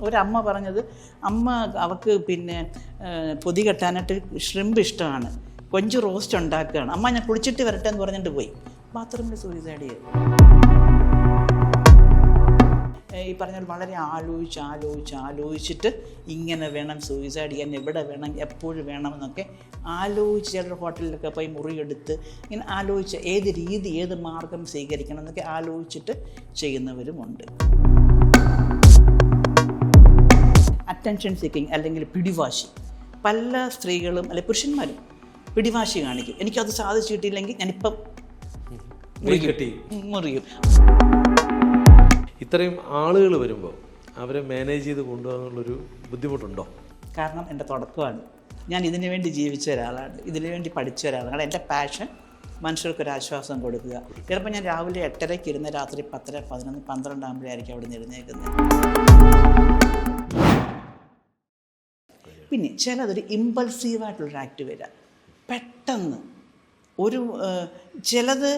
ഒരമ്മ പറഞ്ഞത് അമ്മ അവൾക്ക് പിന്നെ പൊതി കെട്ടാനായിട്ട് ഷ്രിമ്പ് ഇഷ്ടമാണ്. കൊഞ്ച് റോസ്റ്റ് ഉണ്ടാക്കുകയാണ്. അമ്മ ഞാൻ കുളിച്ചിട്ട് വരട്ടെ എന്ന് പറഞ്ഞിട്ട് പോയി. ബാത്റൂമിൽ സൂയിസൈഡ് ചെയ്തു. ഈ പറഞ്ഞ വളരെ ആലോചിച്ച് ആലോചിച്ച് ആലോചിച്ചിട്ട് ഇങ്ങനെ വേണം സൂയിസൈഡ് ചെയ്യാൻ എവിടെ വേണം എപ്പോഴും വേണം എന്നൊക്കെ ആലോചിച്ച് ചിലർ ഹോട്ടലിലൊക്കെ പോയി മുറിയെടുത്ത് ഇങ്ങനെ ആലോചിച്ച് ഏത് രീതി ഏത് മാർഗം സ്വീകരിക്കണം എന്നൊക്കെ ആലോചിച്ചിട്ട് ചെയ്യുന്നവരുമുണ്ട്. അറ്റൻഷൻ സീക്കിങ് അല്ലെങ്കിൽ പിടിവാശി. പല സ്ത്രീകളും അല്ലെ പുരുഷന്മാരും പിടിവാശി കാണിക്കും. എനിക്കത് സാധിച്ചു കിട്ടിയില്ലെങ്കിൽ ഞാനിപ്പം മുറിയും. ഇത്രയും ആളുകൾ വരുമ്പോൾ അവരെ മാനേജ് ചെയ്ത് കൊണ്ടുപോകാനുള്ളൊരു ബുദ്ധിമുട്ടുണ്ടോ? കാരണം എന്റെ തുടക്കമാണ്. ഞാൻ ഇതിനു വേണ്ടി ജീവിച്ച ഒരാളാണ്. ഇതിനു വേണ്ടി പഠിച്ച ഒരാളാണ്. കാരണം എന്റെ പാഷൻ മനുഷ്യർക്കൊരു ആശ്വാസം കൊടുക്കുക. ചിലപ്പോൾ ഞാൻ രാവിലെ എട്ടരയ്ക്ക് ഇരുന്ന് രാത്രി പത്തര പതിനൊന്ന് പന്ത്രണ്ടാകുമ്പോഴായിരിക്കും അവിടെ നിന്ന് എഴുന്നേക്കുന്നത് പിന്നെ ചിലതൊരു ഇമ്പൾസീവായിട്ടുള്ളൊരു ആക്ട് വരിക പെട്ടെന്ന്. ഒരു ചിലത്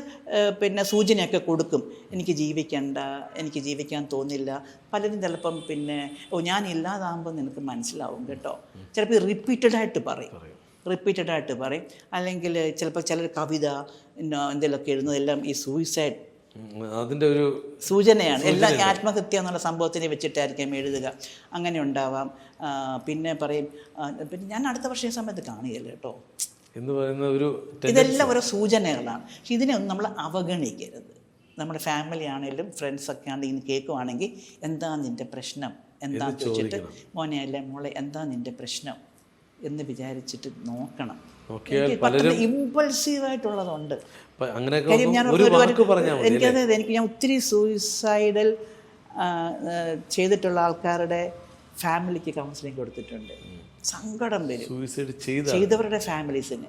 പിന്നെ സൂചനയൊക്കെ കൊടുക്കും. എനിക്ക് ജീവിക്കണ്ട എനിക്ക് ജീവിക്കാൻ തോന്നില്ല. പലരും ചിലപ്പം പിന്നെ ഓ ഞാൻ ഇല്ലാതാകുമ്പോൾ നിനക്ക് മനസ്സിലാവും കേട്ടോ. ചിലപ്പോൾ റിപ്പീറ്റഡായിട്ട് പറയും. റിപ്പീറ്റഡായിട്ട് പറയും. അല്ലെങ്കിൽ ചിലപ്പോൾ ചിലർ കവിത എന്തെങ്കിലുമൊക്കെ എഴുതുന്നതെല്ലാം ഈ സൂയിസൈഡ് അതിന്റെ ഒരു സൂചനയാണ്. എല്ലാ ആത്മഹത്യ എന്നുള്ള സംഭവത്തിനെ വെച്ചിട്ടായിരിക്കും എഴുതുക. അങ്ങനെ ഉണ്ടാവാം. പിന്നെ പറയും പിന്നെ ഞാൻ അടുത്ത വർഷം സമയത്ത് കാണുകയില്ല കേട്ടോ. എന്ന് പറയുന്ന ഒരു ഇതെല്ലാം ഓരോ സൂചനകളാണ്. പക്ഷെ ഇതിനെ ഒന്നും നമ്മൾ അവഗണിക്കരുത്. നമ്മുടെ ഫാമിലി ആണെങ്കിലും ഫ്രണ്ട്സ് ഒക്കെ ആണെങ്കിലും കേൾക്കുവാണെങ്കിൽ എന്താ നിന്റെ പ്രശ്നം? എന്താ ചോദിച്ചിട്ട് മോനെ അല്ലേ മോളെ എന്താ നിന്റെ പ്രശ്നം? എന്ന് വിചാരിച്ചിട്ട് നോക്കണം. നോക്കിയാൽ എനിക്ക് പെട്ടെന്ന് ഇമ്പൾസീവ് അങ്ങനെയൊക്കെ കാര്യം ഒന്ന് ഞാൻ ഒരു ഒരു- വാക്ക് എനിക്കത് എനിക്ക് ഞാൻ ഒത്തിരി സൂയിസൈഡൽ ചെയ്തിട്ടുള്ള ആൾക്കാരുടെ ഫാമിലിക്ക് കൗൺസിലിംഗ് കൊടുത്തിട്ടുണ്ട്. സങ്കടം വരും. സൂയിസൈഡ് ചെയ്തവരുടെ ഫാമിലീസിന്.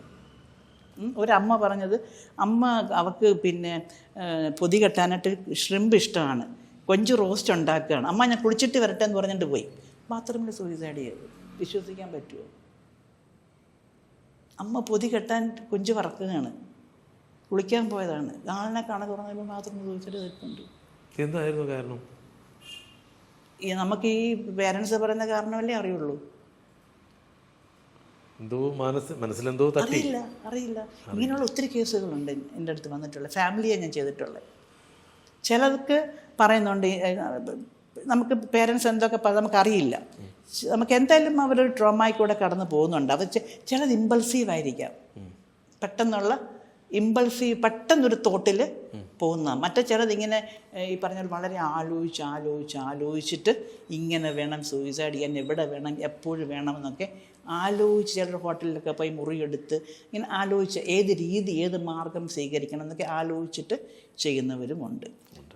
ഒരമ്മ പറഞ്ഞത് അമ്മ അവർക്ക് പിന്നെ പൊതി കെട്ടാനായിട്ട് ഷ്രിമ്പ് ഇഷ്ടമാണ്. കൊഞ്ച് റോസ്റ്റ് ഉണ്ടാക്കുകയാണ്. അമ്മ ഞാൻ കുളിച്ചിട്ട് വരട്ടെ എന്ന് പറഞ്ഞിട്ട് പോയി. ബാത്റൂമിൽ സൂയിസൈഡ് ചെയ്തു. വിശ്വസിക്കാൻ പറ്റുമോ? അമ്മ പൊതി കെട്ടാൻ കൊഞ്ച് പറക്കുകയാണ് കുളിക്കാൻ പോയതാണ്. ആളിനെ കാണാൻ തുറന്നപ്പോൾ മാത്രം ചോദിച്ചിട്ട് ചെയ്തിട്ടുണ്ട് എന്തായിരുന്നു കാരണം? ഈ നമുക്ക് ഈ പേരൻസ് പറയുന്ന കാരണമല്ലേ അറിയുള്ളൂ. എന്തോ മനസ്സ് മനസ്സിലെന്തോ അറിയില്ല അറിയില്ല. ഇങ്ങനെയുള്ള ഒത്തിരി കേസുകളുണ്ട് എന്റെ അടുത്ത് വന്നിട്ടുള്ള ഫാമിലിയെ ഞാൻ ചെയ്തിട്ടുള്ളത്. ചിലർക്ക് പറയുന്നുണ്ട് നമുക്ക് പേരൻസ് എന്തൊക്കെ നമുക്കറിയില്ല. നമുക്ക് എന്തായാലും അവരൊരു ട്രോമായി കൂടെ കടന്നു പോകുന്നുണ്ട്. അത് ചെ- ചിലത് ഇമ്പൾസീവ് ആയിരിക്കാം. പെട്ടെന്നുള്ള ഇമ്പൾസീവ് പെട്ടെന്നൊരു തോട്ടിൽ പോകുന്ന മറ്റേ ചിലത് ഇങ്ങനെ ഈ പറഞ്ഞ വളരെ ആലോചിച്ച് ആലോചിച്ച് ആലോചിച്ചിട്ട് ഇങ്ങനെ വേണം സൂയിസൈഡ് ചെയ്യാൻ എവിടെ വേണം എപ്പോഴും വേണമെന്നൊക്കെ ആലോചിച്ച് ചിലർ ഹോട്ടലിലൊക്കെ പോയി മുറിയെടുത്ത് ഇങ്ങനെ ആലോചിച്ച് ഏത് രീതി ഏത് മാർഗം സ്വീകരിക്കണം എന്നൊക്കെ ആലോചിച്ചിട്ട് ചെയ്യുന്നവരുമുണ്ട്.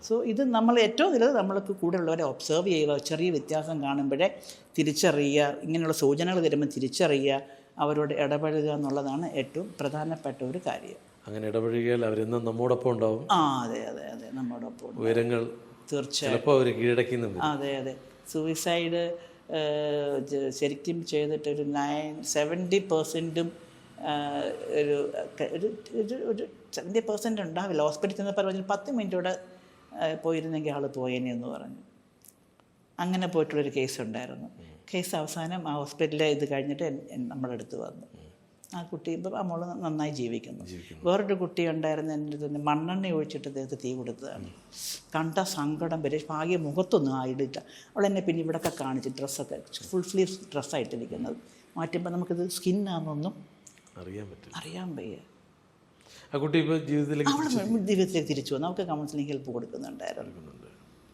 സോ ഇത് നമ്മൾ ഏറ്റവും നല്ലത് നമ്മൾക്ക് കൂടെ ഉള്ളവരെ ഒബ്സർവ് ചെയ്യുക ചെറിയ വ്യത്യാസം കാണുമ്പോഴേ തിരിച്ചറിയുക ഇങ്ങനെയുള്ള സൂചനകൾ തരുമ്പോൾ തിരിച്ചറിയുക അവരോട് ഇടപഴകുക എന്നുള്ളതാണ് ഏറ്റവും പ്രധാനപ്പെട്ട ഒരു കാര്യം. അങ്ങനെ ഇടപഴകിയാൽ അവരെന്നും നമ്മോടൊപ്പം ഉണ്ടാവും. ആ അതെ അതെ അതെ നമ്മോടൊപ്പം. ഉയരങ്ങൾ തീർച്ചയായും. ചിലപ്പോൾ അവർ കീഴടക്കുന്നുണ്ട് അതെ അതെ. സൂയിസൈഡ് ശരിക്കും ചെയ്തിട്ട് ഒരു നയൻ സെവന്റി പെർസെന്റും ഒരു ഒരു ഒരു സെവന്റി പെർസെന്റ് ഉണ്ടാവില്ല. ഹോസ്പിറ്റലിൽ ചെന്നപ്പോൾ പറഞ്ഞാൽ പത്ത് മിനിറ്റ് കൂടെ ആ, പോയിരുന്നെങ്കിൽ ആൾ പോയേനെ എന്ന് പറഞ്ഞു. അങ്ങനെ പോയിട്ടുള്ളൊരു കേസ് ഉണ്ടായിരുന്നു കേസ് അവസാനം ആ ഹോസ്പിറ്റലിൽ ഇത് കഴിഞ്ഞിട്ട് നമ്മുടെ അടുത്ത് വന്നു. ആ കുട്ടി ഇപ്പം ആ മോൾ നന്നായി ജീവിക്കുന്നു. വേറൊരു കുട്ടി ഉണ്ടായിരുന്നു എന്റെ തന്നെ മണ്ണെണ്ണ ഒഴിച്ചിട്ട് അദ്ദേഹത്തെ തീ കൊടുത്തതാണ്. കണ്ട സങ്കടം വരെ ഭാഗ്യ മുഖത്തൊന്നും ആയിട്ടില്ല. അവൾ എന്നെ പിന്നെ ഇവിടെയൊക്കെ കാണിച്ച് ഡ്രസ്സൊക്കെ ഫുൾ സ്ലീവ് ഡ്രസ്സായിട്ടിരിക്കുന്നത് മാറ്റുമ്പോൾ നമുക്കിത് സ്കിന്നാണെന്നൊന്നും അറിയാൻ പറ്റും അറിയാൻ വയ്യ. ആ കുട്ടി ഇപ്പോൾ ജീവിതത്തിലേക്ക് അവൾ ജീവിതത്തിലേക്ക് തിരിച്ചു വന്നു. അവൾക്ക് കൗൺസിലിംഗ് ഹെൽപ്പ് കൊടുക്കുന്നുണ്ടായിരുന്നു.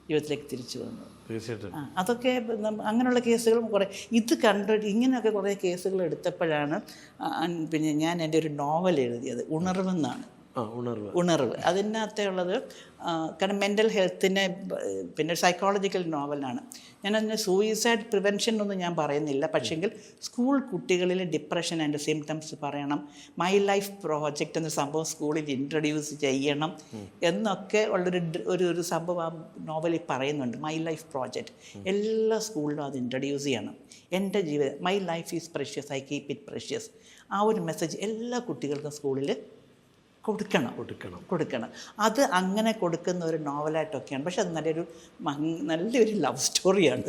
ജീവിതത്തിലേക്ക് തിരിച്ചു വന്നു. തീർച്ചയായിട്ടും. അതൊക്കെ അങ്ങനെയുള്ള കേസുകളും കുറേ. ഇത് കണ്ടിട്ട് ഇങ്ങനെയൊക്കെ കുറേ കേസുകൾ എടുത്തപ്പോഴാണ് പിന്നെ ഞാൻ എന്റെ ഒരു നോവൽ എഴുതിയത് ഉണർവെന്നാണ്. ഉണർവ്. ഉണർവ്. അതിനകത്തെ കാരണം മെന്റൽ ഹെൽത്തിനെ പിന്നെ സൈക്കോളജിക്കൽ നോവലാണ് ഞാനതിന് സൂയിസൈഡ് പ്രിവെൻഷൻ ഒന്നും ഞാൻ പറയുന്നില്ല. പക്ഷെങ്കിൽ സ്കൂൾ കുട്ടികളിൽ ഡിപ്രഷൻ ആൻഡ് സിംറ്റംസ് പറയണം. മൈ ലൈഫ് പ്രോജക്റ്റ് എന്ന സംഭവം സ്കൂളിൽ ഇൻട്രൊഡ്യൂസ് ചെയ്യണം എന്നൊക്കെ ഉള്ളൊരു ഒരു ഒരു സംഭവം ആ നോവലിൽ പറയുന്നുണ്ട്. മൈ ലൈഫ് പ്രോജക്റ്റ് എല്ലാ സ്കൂളിലും അത് ഇൻട്രൊഡ്യൂസ് ചെയ്യണം. എന്റെ ജീവിതം my life is precious I keep it precious ആ ഒരു മെസ്സേജ് എല്ലാ കുട്ടികൾക്കും സ്കൂളിൽ കൊടുക്കണം. കൊടുക്കണം. കൊടുക്കണം. അത് അങ്ങനെ കൊടുക്കുന്ന ഒരു നോവലായിട്ടൊക്കെയാണ്. പക്ഷെ അത് നല്ലൊരു നല്ലൊരു ലവ് സ്റ്റോറിയാണ്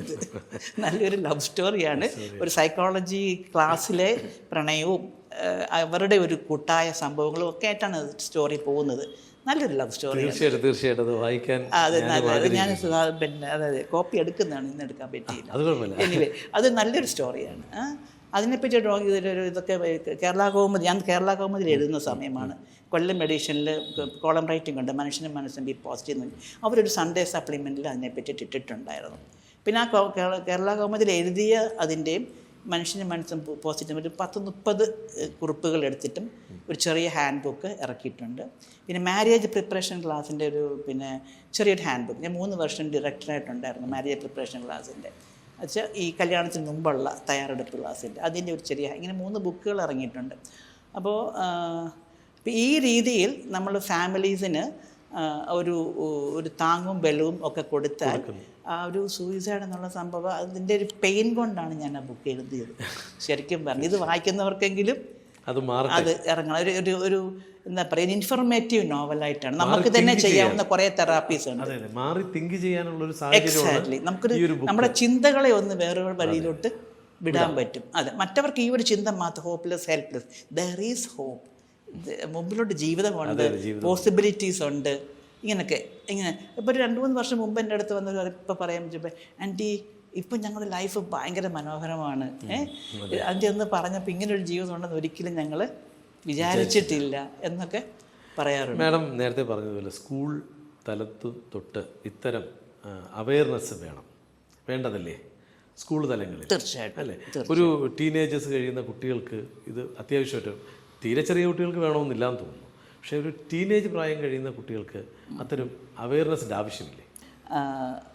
നല്ലൊരു ലവ് സ്റ്റോറിയാണ്. ഒരു സൈക്കോളജി ക്ലാസ്സിലെ പ്രണയവും അവരുടെ ഒരു കൂട്ടായ സംഭവങ്ങളും ഒക്കെ ആയിട്ടാണ് സ്റ്റോറി പോകുന്നത്. നല്ലൊരു ലവ് സ്റ്റോറി തീർച്ചയായിട്ടും തീർച്ചയായിട്ടും. അത് വായിക്കാൻ അതെ അത് ഞാൻ പിന്നെ അതായത് കോപ്പി എടുക്കുന്നതാണ് ഇന്ന് എടുക്കാൻ പറ്റിയില്ല. അത് എനിവേ അത് നല്ലൊരു സ്റ്റോറിയാണ്. അതിനെപ്പറ്റി ഡ്രോ ഇതിലൊരു ഇതൊക്കെ കേരള കൗമുദി ഞാൻ കേരള കൗമുദിൽ എഴുതുന്ന സമയമാണ്. കൊല്ലം എഡീഷനിൽ കോളം റൈറ്റിംഗ് ഉണ്ട് മനുഷ്യനും മനസ്സും ബി പോസിറ്റീവ് എന്ന്. അവരൊരു സൺഡേ സപ്ലിമെന്റിൽ അതിനെപ്പറ്റി ഇട്ടിട്ടുണ്ടായിരുന്നു. പിന്നെ ആ കേരള- കൗമുദിൽ എഴുതിയ അതിന്റെയും മനുഷ്യനും മനസ്സും പോസിറ്റീവ് ഒരു പത്ത് മുപ്പത് കുറിപ്പുകൾ എടുത്തിട്ടും ഒരു ചെറിയ ഹാൻഡ് ബുക്ക് ഇറക്കിയിട്ടുണ്ട്. പിന്നെ മാരേജ് പ്രിപ്പറേഷൻ ക്ലാസ്സിന്റെ ഒരു പിന്നെ ചെറിയൊരു ഹാൻഡ് ബുക്ക് ഞാൻ മൂന്ന് വർഷം ഡയറക്ടറായിട്ടുണ്ടായിരുന്നു മാരേജ് പ്രിപ്പറേഷൻ ക്ലാസ്സിന്റെ വെച്ചാൽ ഈ കല്യാണത്തിന് മുമ്പുള്ള തയ്യാറെടുപ്പ് ക്ലാസ്സിന്റെ അതിന്റെ ഒരു ചെറിയ ഇങ്ങനെ മൂന്ന് ബുക്കുകൾ ഇറങ്ങിയിട്ടുണ്ട്. അപ്പോൾ ഈ രീതിയിൽ നമ്മൾ ഫാമിലീസിന് ഒരു ഒരു താങ്ങും ബലവും ഒക്കെ കൊടുത്താൽ ആ ഒരു സൂയിസൈഡ് എന്നുള്ള സംഭവം അതിന്റെ ഒരു പെയിൻ കൊണ്ടാണ് ഞാൻ ആ ബുക്ക് എഴുതിയത്. ശരിക്കും പറഞ്ഞു ഇത് വായിക്കുന്നവർക്കെങ്കിലും അത് മാറി അത് ഇറങ്ങണം. ഒരു ഒരു ഒരു എന്താ പറയുക ഇൻഫർമേറ്റീവ് നോവലായിട്ടാണ് നമുക്ക് തന്നെ ചെയ്യാവുന്ന കുറേ തെറാപ്പീസ് ഉണ്ട്. മാറി തിങ്ക് ചെയ്യാനുള്ള ഒരു എക്സാക്ട്ലി നമുക്കൊരു. നമ്മുടെ ചിന്തകളെ ഒന്ന് വേറൊരു വഴിയിലോട്ട് വിടാൻ പറ്റും. അതെ. മറ്റവർക്ക് ഈ ഒരു ചിന്ത മാത്രം hopeless helpless there is hope മുമ്പിലോട്ട് ജീവിതമുണ്ട് പോസിബിലിറ്റീസ് ഉണ്ട്. ഇങ്ങനെയൊക്കെ ഇങ്ങനെ. ഇപ്പോൾ ഒരു രണ്ട് മൂന്ന് വർഷം മുമ്പ് എന്റെ അടുത്ത് വന്നൊരു ഇപ്പോൾ പറയാൻ പറ്റുമ്പോൾ ആന്റി ഇപ്പം ഞങ്ങളുടെ ലൈഫ് ഭയങ്കര മനോഹരമാണ്. ഏഹ്? അതിന്റെ ഒന്ന് പറഞ്ഞപ്പോൾ ഇങ്ങനെ ഒരു ജീവിതം ഉണ്ടെന്ന് ഒരിക്കലും ഞങ്ങൾ വിചാരിച്ചിട്ടില്ല എന്നൊക്കെ പറയാറുണ്ട്. മാഡം നേരത്തെ പറഞ്ഞതുപോലെ സ്കൂൾ തലത്ത് തൊട്ട് ഇത്തരം അവയർനെസ് വേണം. വേണ്ടതല്ലേ? സ്കൂൾ തലങ്ങളിൽ. തീർച്ചയായിട്ടും അല്ലേ? ഒരു ടീനേജേഴ്സ് കഴിയുന്ന കുട്ടികൾക്ക് ഇത് അത്യാവശ്യമായിട്ട് തീരെ ചെറിയ കുട്ടികൾക്ക് വേണമെന്നില്ല എന്ന് തോന്നുന്നു. പക്ഷേ ഒരു ടീനേജ് പ്രായം കഴിയുന്ന കുട്ടികൾക്ക് അത്തരം അവയർനെസ്സിന്റെ ആവശ്യമില്ലേ?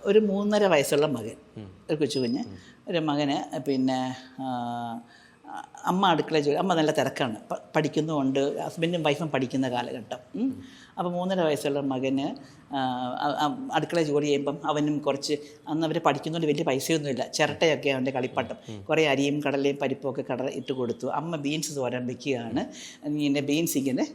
ഒരു മൂന്നര വയസ്സുള്ള മകൻ ഒരു കൊച്ചു കുഞ്ഞ്. ഒരു മകന് പിന്നെ അമ്മ അടുക്കള ജോലി അമ്മ നല്ല തിരക്കാണ്. പഠിക്കുന്നുമുണ്ട്. ഹസ്ബൻഡും വൈഫും പഠിക്കുന്ന കാലഘട്ടം. അപ്പോൾ മൂന്നര വയസ്സുള്ള മകന് അടുക്കള ജോലി ചെയ്യുമ്പം അവനും കുറച്ച് അന്ന് അവർ പഠിക്കുന്നതുകൊണ്ട് വലിയ പൈസയൊന്നുമില്ല. ചിരട്ടയൊക്കെ അവന്റെ കളിപ്പാട്ടം. കുറേ അരിയും കടലയും പരിപ്പും ഒക്കെ കട ഇട്ട് കൊടുത്തു. അമ്മ ബീൻസ് തോരാൻ വെക്കുകയാണ്. ഇങ്ങനെ ബീൻസ് ഇങ്ങനെ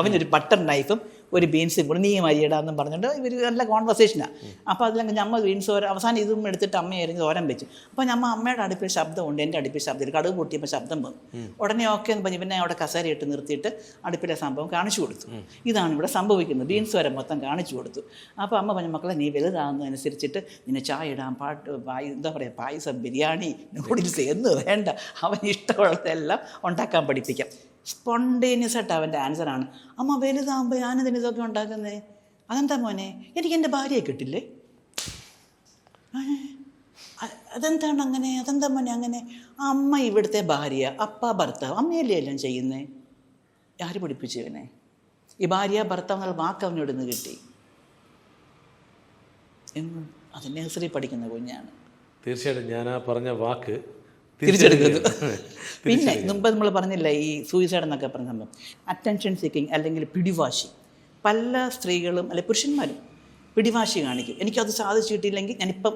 അവനൊരു ബട്ടർ നൈഫും ഒരു ബീൻസ് കൂടെ നീ മരിയടാന്നും പറഞ്ഞിട്ട് ഇവർ നല്ല കോൺവെർസേഷനാണ് അപ്പോൾ അതിലങ്ങ് ഞമ്മ ബീൻസ് ഓരോ അവസാനം ഇതും എടുത്തിട്ട് അമ്മ എറിഞ്ഞ് തോരൻ വെച്ചു. അപ്പോൾ ഞമ്മ അമ്മയുടെ അടുപ്പിൽ ശബ്ദമുണ്ട് എന്റെ അടുപ്പിൽ ശബ്ദം കടുക് പൊട്ടിയപ്പോൾ ശബ്ദം വന്നു. ഉടനെ ഓക്കെ എന്ന് പറഞ്ഞ് പിന്നെ അവിടെ കസേര ഇട്ട് നിർത്തിയിട്ട് അടുപ്പിലെ സംഭവം കാണിച്ചു കൊടുത്തു. ഇതാണ് ഇവിടെ സംഭവിക്കുന്നത്. ബീൻസ് വരെ മൊത്തം കാണിച്ചു കൊടുത്തു. അപ്പോൾ അമ്മ പറഞ്ഞ മക്കളെ നീ വലുതാകുന്നതനുസരിച്ചിട്ട് നിന്നെ ചായ ഇടാൻ പാട്ട് പായ എന്താ പറയുക പായസം ബിരിയാണി നൂഡിൽസ് എന്ന് വേണ്ട. അവന് ഇഷ്ടമുള്ളതെല്ലാം ഉണ്ടാക്കാൻ പഠിപ്പിക്കാം. സ്പോണ്ടേനിയസ് ആയിട്ട് അവന്റെ ആൻസറാണ്. അമ്മ വലുതാകുമ്പോൾ ഞാനതിന് ഇതൊക്കെ ഉണ്ടാക്കുന്നേ? അതെന്താ മോനെ? എനിക്ക് എന്റെ ഭാര്യയെ കിട്ടില്ലേ? അതെന്താണ് അങ്ങനെ? അതെന്താ മോനെ അങ്ങനെ? അമ്മ ഇവിടുത്തെ ഭാര്യ അപ്പ ഭർത്താവ് അമ്മയല്ലേ എല്ലാം ചെയ്യുന്നേ? ആര് പഠിപ്പിച്ചു ഇവനെ? ഈ ഭാര്യ ഭർത്താവ് എന്നുള്ള വാക്ക് അവനോട് നിന്ന് കിട്ടി. എന്നും അത് നഴ്സറി പഠിക്കുന്ന കുഞ്ഞാണ്. തീർച്ചയായിട്ടും ഞാൻ ആ പറഞ്ഞ വാക്ക് തിരിച്ചെടുക്കുന്നു പിന്നെ മുമ്പ് നമ്മൾ പറഞ്ഞില്ല ഈ സൂയിസൈഡ് എന്നൊക്കെ പറഞ്ഞ സംഭവം. അറ്റൻഷൻ സീക്കിങ് അല്ലെങ്കിൽ പിടിവാശി. പല സ്ത്രീകളും അല്ലെ പുരുഷന്മാരും പിടിവാശി കാണിക്കും. എനിക്കത് സാധിച്ചു കിട്ടിയില്ലെങ്കിൽ ഞാനിപ്പം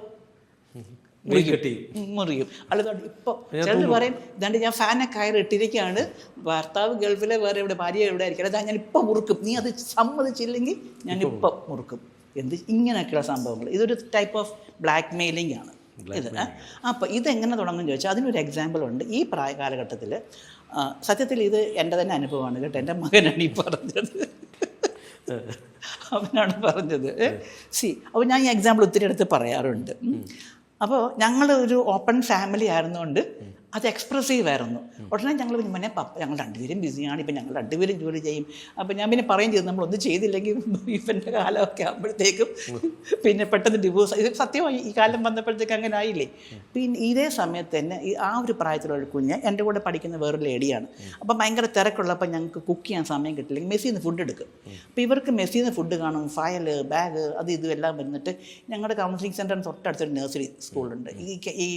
മുറിയും അല്ലെങ്കിൽ ഇപ്പൊ ചിലർ പറയും ഇതാണ്ട് ഞാൻ ഫാനെ കയറി ഇട്ടിരിക്കുകയാണ് ഭർത്താവ് ഗൾഫിലെ വേറെ ഇവിടെ ഭാര്യ എവിടെ ആയിരിക്കും. അതാ ഞാൻ ഇപ്പം മുറുക്കും. നീ അത് സമ്മതിച്ചില്ലെങ്കിൽ ഞാൻ ഇപ്പം മുറുക്കും. എന്ത് ഇങ്ങനെയൊക്കെയുള്ള സംഭവങ്ങൾ. ഇതൊരു ടൈപ്പ് ഓഫ് ബ്ലാക്ക് മെയിലിംഗ് ആണ്. ഇത് അപ്പോൾ ഇതെങ്ങനെ തുടങ്ങും ചോദിച്ചാൽ അതിനൊരു എക്സാമ്പിൾ ഉണ്ട്. ഈ പ്രായ കാലഘട്ടത്തിൽ സത്യത്തിൽ ഇത് എന്റെ തന്നെ അനുഭവമാണ് കേട്ടോ. എന്റെ മകനാണ് ഈ പറഞ്ഞത്. അവനാണ് പറഞ്ഞത്. സി അപ്പോൾ ഞാൻ ഈ എക്സാമ്പിൾ ഒത്തിരി അടുത്ത് പറയാറുണ്ട്. അപ്പോൾ ഞങ്ങൾ ഒരു ഓപ്പൺ ഫാമിലി ആയിരുന്നുകൊണ്ട് അത് എക്സ്പ്രസീവ് ആയിരുന്നു ഉടനെ ഞങ്ങൾ പിന്നെ പപ്പ ഞങ്ങൾ രണ്ടുപേരും ബിസിയാണ്. ഇപ്പം ഞങ്ങൾ രണ്ടുപേരും ജോലി ചെയ്യും. അപ്പം ഞാൻ പിന്നെ പറയും ചെയ്തു നമ്മളൊന്നും ചെയ്തില്ലെങ്കിൽ ഇവന്റെ കാലമൊക്കെ ആകുമ്പോഴത്തേക്കും പിന്നെ പെട്ടെന്ന് ഡിവോഴ്സ് ഇത് സത്യമായി ഈ കാലം വന്നപ്പോഴത്തേക്ക് അങ്ങനെ ആയില്ലേ? പിന്നെ ഇതേ സമയത്ത് തന്നെ ആ ഒരു പ്രായത്തിലുള്ള ഒരു കുഞ്ഞ് എന്റെ കൂടെ പഠിക്കുന്ന വേറൊരു ലേഡിയാണ്. അപ്പം ഭയങ്കര തിരക്കുള്ളപ്പോൾ ഞങ്ങൾക്ക് കുക്ക് ചെയ്യാൻ സമയം കിട്ടില്ലെങ്കിൽ മെസ്സിൽ നിന്ന് ഫുഡ് എടുക്കും. അപ്പോൾ ഇവർക്ക് മെസ്സിൽ നിന്ന് ഫുഡ് കാണും. ഫയൽ ബാഗ് അത് ഇതും എല്ലാം വന്നിട്ട് ഞങ്ങളുടെ കൗൺസിലിംഗ് സെന്ററിന് തൊട്ടടുത്തൊരു നഴ്സറി സ്കൂളുണ്ട് ഈ ഈ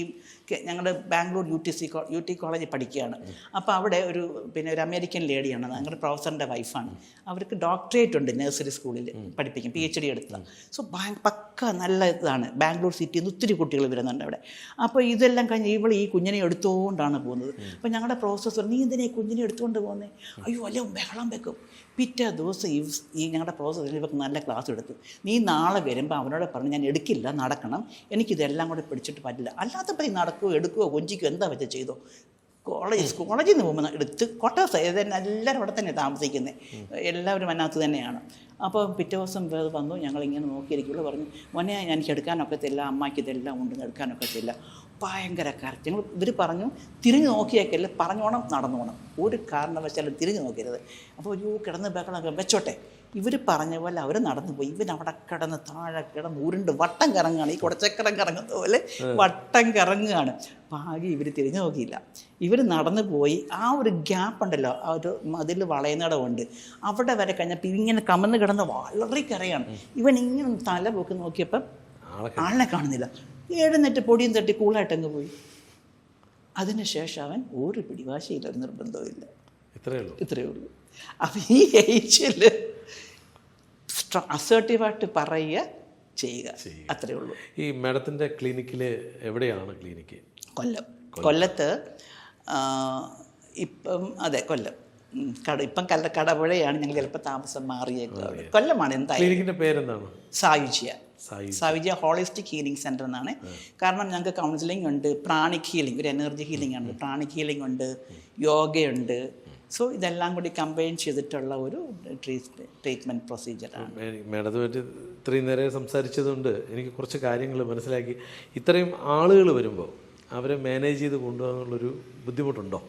ഞങ്ങളുടെ Bangalore U T C U T കോളേജിൽ പഠിക്കുകയാണ്. അപ്പോൾ അവിടെ ഒരു പിന്നെ ഒരു അമേരിക്കൻ ലേഡിയാണ്. ഞങ്ങളുടെ പ്രൊഫസറിന്റെ വൈഫാണ്. അവർക്ക് ഡോക്ടറേറ്റ് ഉണ്ട് നഴ്സറി സ്കൂളിൽ പഠിപ്പിക്കും പി എച്ച് ഡി എടുത്തതാണ് സോ ബാങ്ക് പക്ക നല്ല ഇതാണ്. ബാംഗ്ലൂർ സിറ്റിയിൽ നിന്ന് ഒത്തിരി കുട്ടികൾ വരുന്നുണ്ട് അവിടെ. അപ്പോൾ ഇതെല്ലാം കഴിഞ്ഞ് ഇവൾ ഈ കുഞ്ഞിനെ എടുത്തുകൊണ്ടാണ് പോകുന്നത്. അപ്പോൾ ഞങ്ങളുടെ പ്രൊഫസർ നീ എന്തിനാ ഈ കുഞ്ഞിനെ എടുത്തുകൊണ്ട് പോകുന്നത് അയ്യോ അല്ല ബഹളം വെക്കും. പിറ്റേ ദിവസം ഈ ഈ ഞങ്ങളുടെ പ്രൊഫസർ ഇവർക്ക് നല്ല ക്ലാസ് എടുത്തു. നീ നാളെ വരുമ്പോൾ അവനോട് പറഞ്ഞ് ഞാൻ എടുക്കില്ല നടക്കണം. എനിക്കിതെല്ലാം കൂടെ പിടിച്ചിട്ട് പറ്റില്ല. അല്ലാത്ത പൈ നടക്കുകയോ എടുക്കുകയോ കൊഞ്ചിക്കുകയോ എന്താ വെച്ചാൽ ചെയ്തോ? കോളേജ് കോളേജിൽ നിന്ന് പോകുമ്പോൾ എടുത്ത് കോട്ടയത്ത് ഏതായാലും എല്ലാവരും അവിടെ തന്നെ താമസിക്കുന്നത് എല്ലാവരും അതിനകത്ത് തന്നെയാണ്. അപ്പോൾ പിറ്റേ ദിവസം വേറെ വന്നു ഞങ്ങളിങ്ങനെ നോക്കിയിരിക്കുള്ളൂ പറഞ്ഞു മോനെ എനിക്ക് എടുക്കാനൊക്കത്തില്ല അമ്മയ്ക്ക് ഇതെല്ലാം ഉണ്ടെന്ന് എടുക്കാനൊക്കത്തില്ല. ഭയങ്കര കരച്ചിൽ. ഇവർ പറഞ്ഞു തിരിഞ്ഞു നോക്കിയേക്കല്ല പറഞ്ഞോണം നടന്നോണം ഒരു കാരണവശാലും തിരിഞ്ഞു നോക്കരുത്. അപ്പോൾ ഒരു കിടന്ന് ബഹളമൊക്കെ വെച്ചോട്ടെ. ഇവർ പറഞ്ഞ പോലെ അവർ നടന്നു പോയി. ഇവൻ അവിടെ കിടന്ന് താഴെ കിടന്ന് ഉരുണ്ട് വട്ടം കറങ്ങുകയാണ്. ഈ കുടച്ചക്കരം കറങ്ങുന്ന പോലെ വട്ടം കറങ്ങുകയാണ്. ഭാഗ്യം ഇവർ തിരിഞ്ഞു നോക്കിയില്ല. ഇവർ നടന്നു പോയി. ആ ഒരു ഗ്യാപ്പ് ഉണ്ടല്ലോ ആ ഒരു മതിൽ വളയുന്നിടമുണ്ട്. അവിടെ വരെ കഴിഞ്ഞപ്പോൾ ഇങ്ങനെ കമന്ന് കിടന്ന് വളരെ കരയാണ്. ഇവൻ ഇങ്ങനെ തല പൊക്കി നോക്കിയപ്പം ആളെ ആളിനെ കാണുന്നില്ല. എഴുന്നേറ്റ് പൊടിയും തട്ടി കൂളായിട്ടങ്ങ് പോയി. അതിനുശേഷം അവൻ ഒരു പിടിവാശയില്ല ഒരു നിർബന്ധവുമില്ല. ഇത്രയേ ഉള്ളൂ. ഇത്രയേ ഉള്ളൂ. അപ്പം ഈ ഏജിൽ അസേർട്ടീവായിട്ട് പറയുക ചെയ്യുക. അത്രയേ ഉള്ളൂ. ഈ മാഡത്തിന്റെ ക്ലിനിക്കിൽ എവിടെയാണ് ക്ലിനിക്ക്? കൊല്ലം. കൊല്ലത്ത് ഇപ്പം അതെ കൊല്ലം. കട ഇപ്പം കല്ല കടപുഴയാണ് ഞങ്ങൾ ചിലപ്പോൾ താമസം മാറിയേക്കുക കൊല്ലമാണ് എന്തായാലും. ക്ലിനിക്കിന്റെ പേരെന്താണ്? Sayujya. Sayujya holistic healing centre എന്നാണ്. കാരണം ഞങ്ങൾക്ക് കൗൺസിലിംഗ് ഉണ്ട് പ്രാണിക് ഹീലിംഗ് ഒരു എനർജി ഹീലിംഗ് ഉണ്ട് പ്രാണിക് ഹീലിംഗ് ഉണ്ട് യോഗയുണ്ട് സോ ഇതെല്ലാം കൂടി കമ്പൈൻ ചെയ്തിട്ടുള്ള ഒരു ട്രീറ്റ്മെന്റ് പ്രൊസീജിയറാണ് മാഡത്തുമായിട്ട് ഇത്രയും നേരെ സംസാരിച്ചതുകൊണ്ട് എനിക്ക് കുറച്ച് കാര്യങ്ങൾ മനസ്സിലാക്കി. ഇത്രയും ആളുകൾ വരുമ്പോൾ അവരെ മാനേജ് ചെയ്ത് കൊണ്ടുപോകാനുള്ളൊരു ബുദ്ധിമുട്ടുണ്ടോ?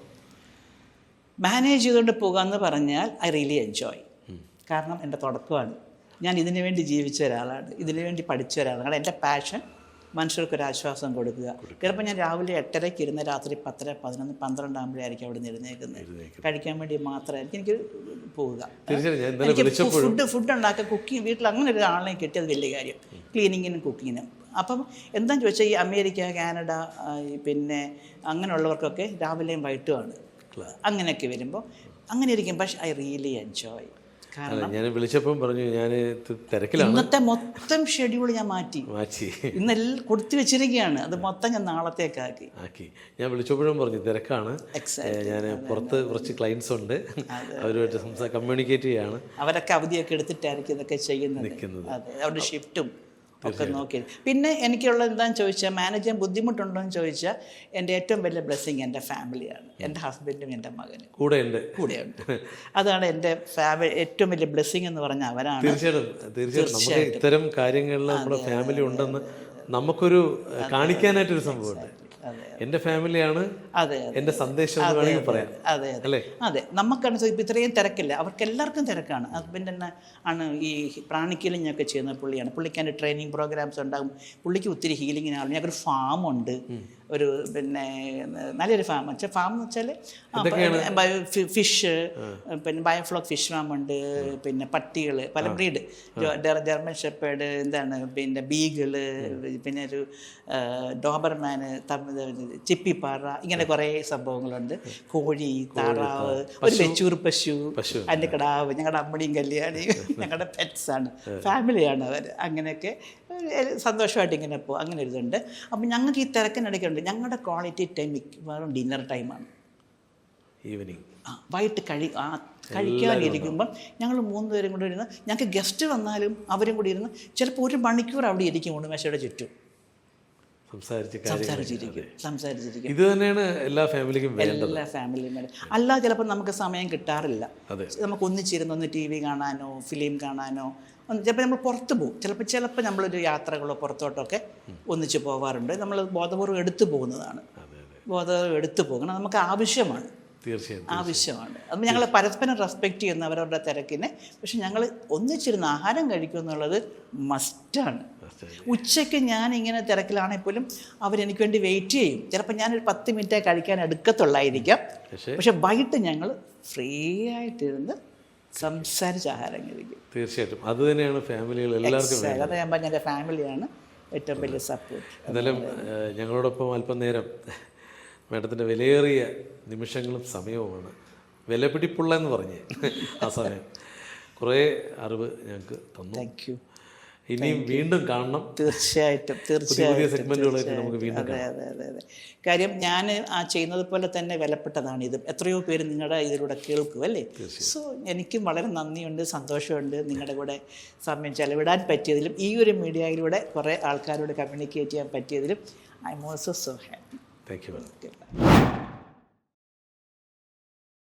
മാനേജ് ചെയ്തുകൊണ്ട് പോകാമെന്ന് പറഞ്ഞാൽ ഐ റിയലി എൻജോയ് കാരണം എന്റെ തുടക്കമാണ്. ഞാൻ ഇതിനു വേണ്ടി ജീവിച്ച ഒരാളാണ്. ഇതിനു വേണ്ടി പഠിച്ച ഒരാളാണ്. എന്റെ പാഷൻ മനുഷ്യർക്ക് ഒരു ആശ്വാസം കൊടുക്കുക. ചിലപ്പോൾ ഞാൻ രാവിലെ എട്ടരയ്ക്ക് ഇരുന്ന് രാത്രി പത്തര പതിനൊന്ന് പന്ത്രണ്ടാകുമ്പോഴായിരിക്കും അവിടെ നിന്ന് ഇരുന്നേക്കുന്നത് കഴിക്കാൻ വേണ്ടി മാത്രമായിരിക്കും എനിക്ക് പോവുക. എനിക്ക് ഫുഡ് ഫുഡ് ഉണ്ടാക്കുക കുക്കിംഗ് വീട്ടിൽ അങ്ങനെ ഒരു ആളിനെ കിട്ടിയത് വലിയ കാര്യം. ക്ലീനിങ്ങിനും കുക്കിങ്ങിനും അപ്പം എന്താണെന്ന് ചോദിച്ചാൽ ഈ അമേരിക്ക കാനഡ പിന്നെ അങ്ങനെയുള്ളവർക്കൊക്കെ രാവിലെയും വൈകിട്ടുമാണ് അങ്ങനെയൊക്കെ വരുമ്പോൾ അങ്ങനെ ഇരിക്കും പക്ഷെ ഐ റിയലി എൻജോയ് കാരണം ഞാൻ വിളിച്ചപ്പം പറഞ്ഞു ഞാൻ തിരക്കിലാണ്. ഇന്നത്തെ മൊത്തം ഷെഡ്യൂൾ ഞാൻ മാറ്റി. മാറ്റി. ഇന്നെല്ലാം കൊടുത്തു വെച്ചിരിക്കുകയാണ്. അത് മൊത്തം ഞാൻ നാളത്തേക്കാക്കി ആക്കി. ഞാൻ വിളിച്ചപ്പോഴും പറഞ്ഞു തിരക്കാണ്. ഞാൻ പുറത്ത് കുറച്ച് ക്ലയൻസ് ഉണ്ട്. അവരുമായിട്ട് കമ്മ്യൂണിക്കേറ്റ് ചെയ്യാണ്. അവരൊക്കെ അവധിയൊക്കെ എടുത്തിട്ടായിരിക്കും ഇതൊക്കെ ചെയ്യുന്നത്. അവരുടെ ഷിഫ്റ്റും ഒക്കെ നോക്കി. പിന്നെ എനിക്കുള്ള എന്താണെന്ന് ചോദിച്ചാൽ മാനേജ് ചെയ്യാൻ ബുദ്ധിമുട്ടുണ്ടോ എന്ന് ചോദിച്ചാൽ എന്റെ ഏറ്റവും വലിയ ബ്ലെസ്സിങ് എന്റെ ഫാമിലിയാണ് എന്റെ ഹസ്ബൻഡും എന്റെ മകനും. കൂടെ ഉണ്ട് കൂടെയുണ്ട്. അതാണ് എന്റെ ഫാമിലി ഏറ്റവും വലിയ ബ്ലെസ്സിങ് എന്ന് പറഞ്ഞാൽ അവരാണ്. തീർച്ചയായിട്ടും തീർച്ചയായിട്ടും. നമുക്ക് ഇത്തരം കാര്യങ്ങളിൽ നമ്മുടെ ഫാമിലി ഉണ്ടെന്ന് നമുക്കൊരു കാണിക്കാനായിട്ടൊരു സംഭവമുണ്ട്. എന്റെ ഫാമിലിയാണ് എന്റെ സന്ദേശം പറയാം. അതെ അതെ. അല്ലേ? അതെ. നമുക്കാണ് ഇപ്പം ഇത്രയും തിരക്കില്ല. അവർക്ക് എല്ലാവർക്കും തിരക്കാണ്. ഹസ്ബൻഡ് തന്നെ ആണ് ഈ പ്രാണിക്കലിങ്ങൊക്കെ ചെയ്യുന്ന പുള്ളിയാണ്. പുള്ളിക്ക് എന്റെ ട്രെയിനിങ് പ്രോഗ്രാംസ് ഉണ്ടാകും. പുള്ളിക്ക് ഒത്തിരി ഹീലിങ്ങിന് ഞങ്ങൾക്കൊരു ഞങ്ങൾക്ക് ഒരു ഫാമുണ്ട് ഒരു പിന്നെ നല്ലൊരു ഫാം വെച്ചാൽ ഫാം എന്ന് വെച്ചാൽ ഫിഷ് പിന്നെ ബയോഫ്ലോക്ക് ഫിഷ് ഫാം ഉണ്ട് പിന്നെ പട്ടികൾ പല ബ്രീഡ്. ജർമ്മൻ ഷെപ്പേഡ് എന്താണ് പിന്നെ ബീഗിൾ പിന്നെ ഒരു ഡോബർമാന് ചിപ്പിപ്പാറ ഇങ്ങനെ കുറേ സംഭവങ്ങളുണ്ട്. കോഴി താറാവ് ഒരു വെച്ചൂർ പശു. അതിന്റെ കിടാവ് ഞങ്ങളുടെ അമ്മടിയും കല്യാണിയും ഞങ്ങളുടെ പെറ്റ്സ് ആണ്. ഫാമിലിയാണ് അവർ അങ്ങനെയൊക്കെ സന്തോഷമായിട്ട് ഇങ്ങനെ പോകും അങ്ങനെ ഒരു ഇതുണ്ട്. അപ്പം ഞങ്ങൾക്ക് ഈ തിരക്കിനിടയ്ക്കുണ്ട് ഞങ്ങളുടെ ക്വാളിറ്റി ടൈം മിക്കവാറും ഡിന്നർ ടൈമാണ് ഈവനിങ് ആ വൈകിട്ട് കഴി ആ കഴിക്കാനിരിക്കുമ്പം ഞങ്ങൾ മൂന്ന് പേരും കൂടെ ഇരുന്ന് ഞങ്ങൾക്ക് ഗസ്റ്റ് വന്നാലും അവരും കൂടി ഇരുന്ന് ചിലപ്പോൾ ഒരു മണിക്കൂർ അവിടെ ഇരിക്കും ഉണ്ണിമേശയുടെ ചുറ്റും. സംസാരിച്ചിരിക്കും സംസാരിച്ചിരിക്കും. ഇത് തന്നെയാണ് എല്ലാ ഫാമിലിക്കും എല്ലാ ഫാമിലിയും വേണം അല്ലാതെ ചിലപ്പോൾ നമുക്ക് സമയം കിട്ടാറില്ല. നമുക്ക് ഒന്നിച്ചിരുന്ന് ഒന്ന് ടി വി കാണാനോ ഫിലിം കാണാനോ ഒന്ന് ചിലപ്പോൾ നമ്മൾ പുറത്ത് പോകും. ചിലപ്പോൾ ചിലപ്പോൾ നമ്മളൊരു യാത്രകളോ പുറത്തോട്ടൊക്കെ ഒന്നിച്ച് പോകാറുണ്ട് നമ്മൾ ബോധപൂർവം എടുത്തു പോകുന്നതാണ്. അതെ അതെ. ബോധപൂർവം എടുത്തു പോകണം നമുക്ക് ആവശ്യമാണ്. തീർച്ചയായും ആവശ്യമാണ്. അപ്പം ഞങ്ങൾ പരസ്പരം റെസ്പെക്റ്റ് ചെയ്യുന്ന അവരവരുടെ തിരക്കിനെ. പക്ഷെ ഞങ്ങൾ ഒന്നിച്ചിരുന്ന് ആഹാരം കഴിക്കും എന്നുള്ളത് മസ്റ്റാണ് ഉച്ചയ്ക്ക് ഞാൻ ഇങ്ങനെ തിരക്കിലാണെങ്കിൽ പോലും അവരെനിക്ക് വേണ്ടി വെയിറ്റ് ചെയ്യും. ചിലപ്പോൾ ഞാനൊരു പത്ത് മിനിറ്റേ കഴിക്കാൻ എടുക്കത്തുള്ളായിരിക്കാം. പക്ഷേ പക്ഷെ വൈകിട്ട് ഞങ്ങൾ ഫ്രീ ആയിട്ടിരുന്ന് സംസാരിച്ച് ആഹാരം കഴിക്കും തീർച്ചയായിട്ടും. അത് തന്നെയാണ് ഫാമിലികൾ എല്ലാവർക്കും അതാ ഞാൻ പറഞ്ഞ ഫാമിലിയാണ് ഏറ്റവും വലിയ സപ്പോർട്ട് എന്നാലും ഞങ്ങളോടൊപ്പം അല്പം നേരം മേഡത്തിന്റെ വിലയേറിയ നിമിഷങ്ങളും സമയവുമാണ്. വിലപിടിപ്പുള്ള എന്ന് പറഞ്ഞ് ആ സമയം. കുറേ അറിവ് ഞങ്ങൾക്ക് തന്നു. താങ്ക് യു ഇനിയും വീണ്ടും കാണണം. തീർച്ചയായിട്ടും തീർച്ചയായിട്ടും സെഗ്മെന്റുകളായിട്ട് നമുക്ക് വീണ്ടും അതെ അതെ അതെ അതെ. കാര്യം ഞാൻ ആ ചെയ്യുന്നത് പോലെ തന്നെ വിലപ്പെട്ടതാണ് ഇത് എത്രയോ പേര് നിങ്ങളുടെ ഇതിലൂടെ കേൾക്കും അല്ലേ? സോ എനിക്കും വളരെ നന്ദിയുണ്ട് സന്തോഷമുണ്ട് നിങ്ങളുടെ കൂടെ സമയം ചെലവിടാൻ പറ്റിയതിലും ഈ ഒരു മീഡിയയിലൂടെ കുറേ ആൾക്കാരോട് കമ്മ്യൂണിക്കേറ്റ് ചെയ്യാൻ പറ്റിയതിലും. I'm also so happy thank you